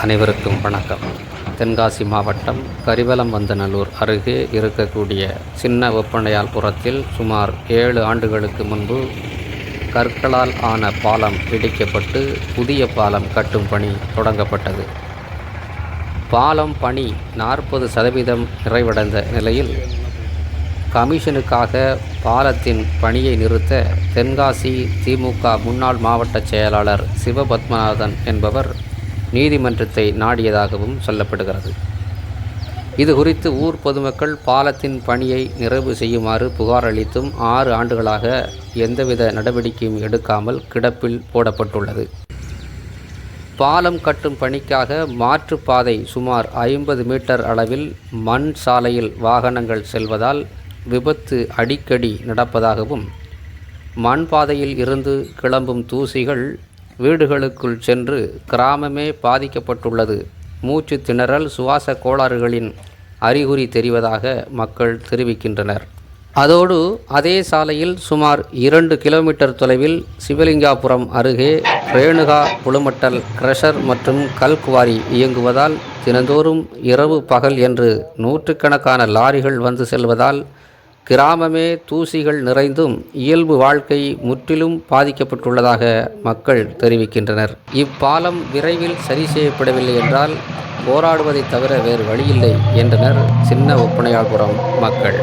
அனைவருக்கும் வணக்கம். தென்காசி மாவட்டம் கரிவலம்பந்தநல்லூர் அருகே இருக்கக்கூடிய சின்ன ஒப்பனையால் புறத்தில் சுமார் ஏழு ஆண்டுகளுக்கு முன்பு கற்களால் ஆன பாலம் இடிக்கப்பட்டு புதிய பாலம் கட்டும் பணி தொடங்கப்பட்டது. பாலம் பணி நாற்பது சதவீதம் நிறைவடைந்த நிலையில் கமிஷனுக்காக பாலத்தின் பணியை நிறுத்த தென்காசி திமுக முன்னாள் மாவட்ட செயலாளர் சிவபத்மநாதன் என்பவர் நீதிமன்றத்தை நாடியதாகவும் சொல்லப்படுகிறது. இது குறித்து ஊர் பொதுமக்கள் பாலத்தின் பணியை நிறைவு செய்யுமாறு புகார் அளித்தும் ஆறு ஆண்டுகளாக எந்தவித நடவடிக்கையும் எடுக்காமல் கிடப்பில் போடப்பட்டுள்ளது. பாலம் கட்டும் பணிக்காக மாற்றுப்பாதை சுமார் ஐம்பது மீட்டர் அளவில் மண் சாலையில் வாகனங்கள் செல்வதால் விபத்து அடிக்கடி நடப்பதாகவும் மண் பாதையில் இருந்து கிளம்பும் தூசிகள் வீடுகளுக்குள் சென்று கிராமமே பாதிக்கப்பட்டுள்ளது. மூச்சு திணறல் சுவாச கோளாறுகளின் அறிகுறி தெரிவதாக மக்கள் தெரிவிக்கின்றனர். அதோடு அதே சாலையில் சுமார் இரண்டு கிலோமீட்டர் தொலைவில் சிவலிங்காபுரம் அருகே ரேணுகா புழுமட்டல் கிரஷர் மற்றும் கல்குவாரி இயங்குவதால் தினந்தோறும் இரவு பகல் என்று நூற்றுக்கணக்கான லாரிகள் வந்து செல்வதால் கிராமமே தூசிகள் நிறைந்தும் இயல்பு வாழ்க்கை முற்றிலும் பாதிக்கப்பட்டுள்ளதாக மக்கள் தெரிவிக்கின்றனர் இப்பாலம் விரைவில் சரி செய்யப்படவில்லை என்றால் போராடுவதை தவிர வேறு வழியில்லை என்றனர் சின்ன ஒப்பனையாள்புரம் மக்கள்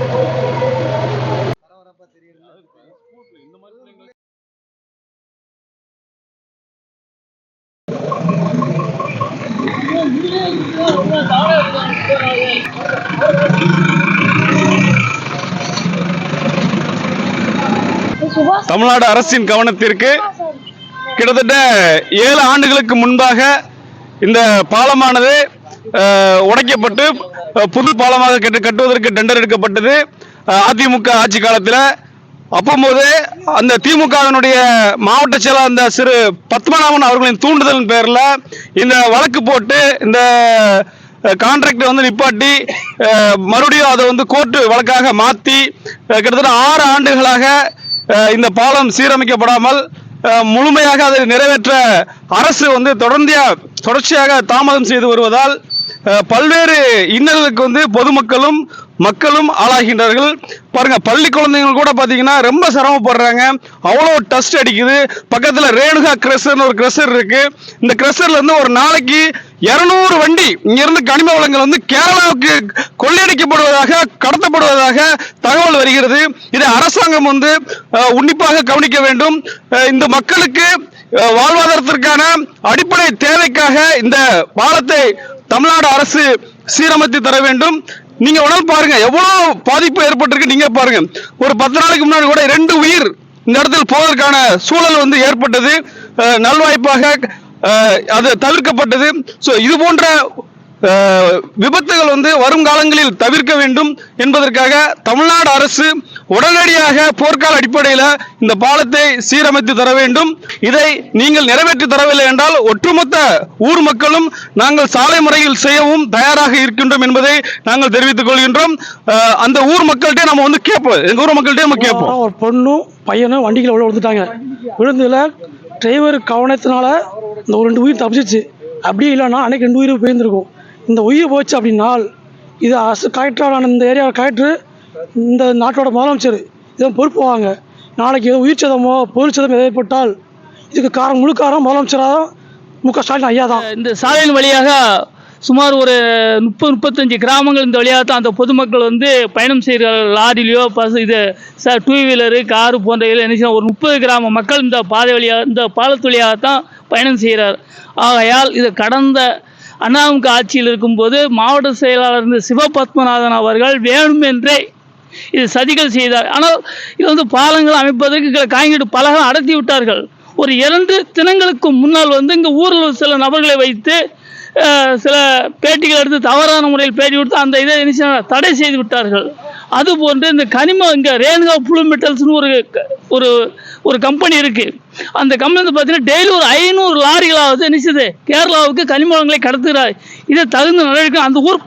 தமிழ்நாடு அரசின் கவனத்திற்கு கிட்டத்தட்ட ஏழு ஆண்டுகளுக்கு முன்பாக இந்த பாலமானது உடைக்கப்பட்டு புது பாலமாக கட்டு கட்டுவதற்கு டெண்டர் எடுக்கப்பட்டது. அதிமுக ஆட்சி காலத்தில் அப்போது அந்த திமுகவினுடைய மாவட்ட செயலாளர் அந்த சிறு பத்மநாபன் அவர்களின் தூண்டுதலின் பேரில் இந்த வழக்கு போட்டு இந்த கான்ட்ராக்டை வந்து நிப்பாட்டி மறுபடியும் அதை வந்து கோர்ட்டு வழக்காக மாற்றி கிட்டத்தட்ட ஆறு ஆண்டுகளாக இந்த பாலம் சீரமைக்கப்படாமல் முழுமையாக அதை நிறைவேற்ற அரசு வந்து தொடர்ந்திய தொடர்ச்சியாக தாமதம் செய்து வருவதால் பல்வேறு இன்னல்களுக்கு வந்து பொதுமக்களும் மக்களும் ஆளாகின்றார்கள். பாருங்க பள்ளி குழந்தைகள் கூட பாத்தீங்கன்னா ரொம்ப சிரமப்படுறாங்க. அவ்வளோ டஸ்ட் அடிக்குது. பக்கத்துல ரேணுகா கிரஷர்னு ஒரு கிரஷர் இருக்கு. இந்த கிரஷர்ல இருந்து ஒரு நாளைக்கு இருநூறு வண்டி இங்கிருந்து கனிம வளங்கள் வந்து கேரளாவுக்கு கொள்ளையடிக்கப்படுவதாக கடத்தப்படுவதாக தகவல் வருகிறது. இதை அரசாங்கம் வந்து உன்னிப்பாக கவனிக்க வேண்டும். இந்த மக்களுக்கு வாழ்வாதாரத்திற்கான அடிப்படை தேவைக்காக இந்த பாலத்தை தமிழ்நாடு அரசு சீரமைத்து தர வேண்டும். நீங்க உடல் பாருங்க. எவ்வளவு பாதிப்பு ஏற்பட்டிருக்கு நீங்க பாருங்க. ஒரு பத்து நாளைக்கு முன்னாடி கூட ரெண்டு உயிர் இந்த இடத்துல போவதற்கான சூழல் வந்து ஏற்பட்டது. நல்வாய்ப்பாக அது தவிர்க்கப்பட்டது. ஸோ இது போன்ற விபத்துகள் வந்து வரும் காலங்களில் தவிர்க்க வேண்டும் என்பதற்காக தமிழ்நாடு அரசு உடனடியாக போர்க்கால அடிப்படையில் இந்த பாலத்தை சீரமைத்து தர வேண்டும். இதை நீங்கள் நிறைவேற்றி தரவில்லை என்றால் ஒட்டுமொத்த ஊர் மக்களும் நாங்கள் சாலை முறையில் செய்யவும் தயாராக இருக்கின்றோம் என்பதை நாங்கள் தெரிவித்துக் கொள்கின்றோம். அந்த ஊர் மக்கள்கிட்ட நம்ம வந்து கேட்போம். எங்க ஊர் மக்கள்கிட்ட நம்ம கேட்போம். ஒரு பொண்ணும் பையனும் வண்டிகளை உள்ள விழுந்துட்டாங்க. விழுந்ததுல டிரைவர் கவனத்தினால இந்த ஒரு ரெண்டு உயிர் தப்பிச்சிச்சு அப்படியே இல்லைன்னா அன்னைக்கு ரெண்டு உயிர் போயிருந்திருக்கும். இந்த உயிர் போச்சு அப்படின்னால் இது அரசு கலெக்டரான இந்த ஏரியா கலெக்டர் இந்த நாட்டோட முதலமைச்சர் இதை பொறுப்பு வாங்க. நாளைக்கு ஏதோ உயிர் சேதமோ பொருள் சேதம் ஏற்பட்டால் இதுக்கு காரணம் முழு காரணம் முதலமைச்சராக மு க ஸ்டாலின் ஐயா தான். இந்த சாலையின் வழியாக சுமார் ஒரு முப்பது முப்பத்தஞ்சு கிராமங்கள் இந்த வழியாக தான் அந்த பொதுமக்கள் வந்து பயணம் செய்கிறார்கள். லாரிலையோ பஸ் இது ச டூ வீலரு காரு போன்றவைகள் என்ன செய்ய ஒரு முப்பது கிராம மக்கள் இந்த பாதை வழியாக இந்த பாலத்து வழியாக தான் பயணம் செய்கிறார். ஆகையால் இது கடந்த அண்ணாமுக ஆட்சியில் இருக்கும்போது மாவட்ட செயலாளர் இருந்த சிவபத்மநாதன் அவர்கள் வேணுமென்றே இது சதிகள் செய்தார். ஆனால் இது வந்து பாலங்கள் அமைப்பதற்கு காய்கறி பலகம் அடர்த்தி விட்டார்கள். ஒரு இரண்டு தினங்களுக்கு முன்னால் வந்து இங்கே ஊரில் சில நபர்களை வைத்து சில பேட்டிகள் எடுத்து தவறான முறையில் பேட்டி கொடுத்து அந்த இதை என்ன தடை செய்து விட்டார்கள். அதுபோன்று இந்த கனிம இங்கே ரேணுகா புழு மெட்டல்ஸ்னு ஒரு க- ஒரு ஒரு கம்பெனி இருக்குது அந்த கம்பெனி வந்து பார்த்தீங்கன்னா டெய்லி ஒரு ஐநூறு லாரிகளாவது நிச்சயது கேரளாவுக்கு கனிமவளங்களை கடத்துகிறார் இதை தகுந்த நடவடிக்கை. அந்த ஊர்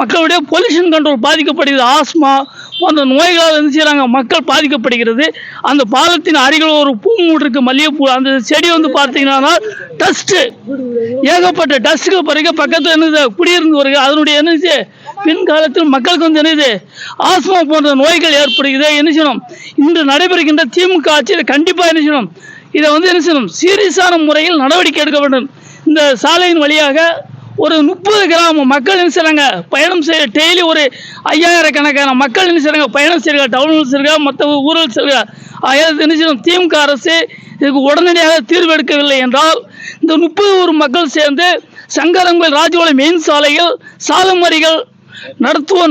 மக்களுடைய பொல்யூஷன் கண்ட்ரோல் பாதிக்கப்படுகிறது. ஆஸ்மா அந்த நோய்களால் என்ன செய்கிறாங்க மக்கள் பாதிக்கப்படுகிறது. அந்த பாலத்தின் அருகில் ஒரு பூமூட்டிருக்கு மல்லிகைப்பூ. அந்த செடி வந்து பார்த்தீங்கன்னா டஸ்ட்டு ஏகப்பட்ட டஸ்ட்டுக்கு பிறகு பக்கத்தில் என்னது குடியிருந்து வருகிறது. அதனுடைய பின்காலத்தில் மக்களுக்கு வந்து என்னது? ஆஸ்மா போன்ற நோய்கள் ஏற்படுகிறது. என்ன செய்யணும்? இன்று நடைபெறுகின்ற திமுக ஆட்சியில் கண்டிப்பாக என்ன செய்யணும்? இதை வந்து என்ன செய்யணும்? சீரியஸான முறையில் நடவடிக்கை எடுக்க வேண்டும். இந்த சாலையின் வழியாக ஒரு முப்பது கிராம மக்கள் என்ன செய்கிறாங்க பயணம் செய்ய டெய்லி ஒரு ஐயாயிரக்கணக்கான மக்கள் என்ன செய்கிறாங்க பயணம் செய்கிறாங்க. டவுனில் செல்கிறாங்க மற்ற ஊரில் செல்கிறார் ஆகையால் என்ன செய்யணும்? திமுக அரசு இதுக்கு உடனடியாக தீர்வு எடுக்கவில்லை என்றால் இந்த முப்பது ஊர் மக்கள் சேர்ந்து சங்கரங்கோயில் ராஜபாளையம் மெயின் சாலையில் சாலை மறியல் நடத்துவோம்.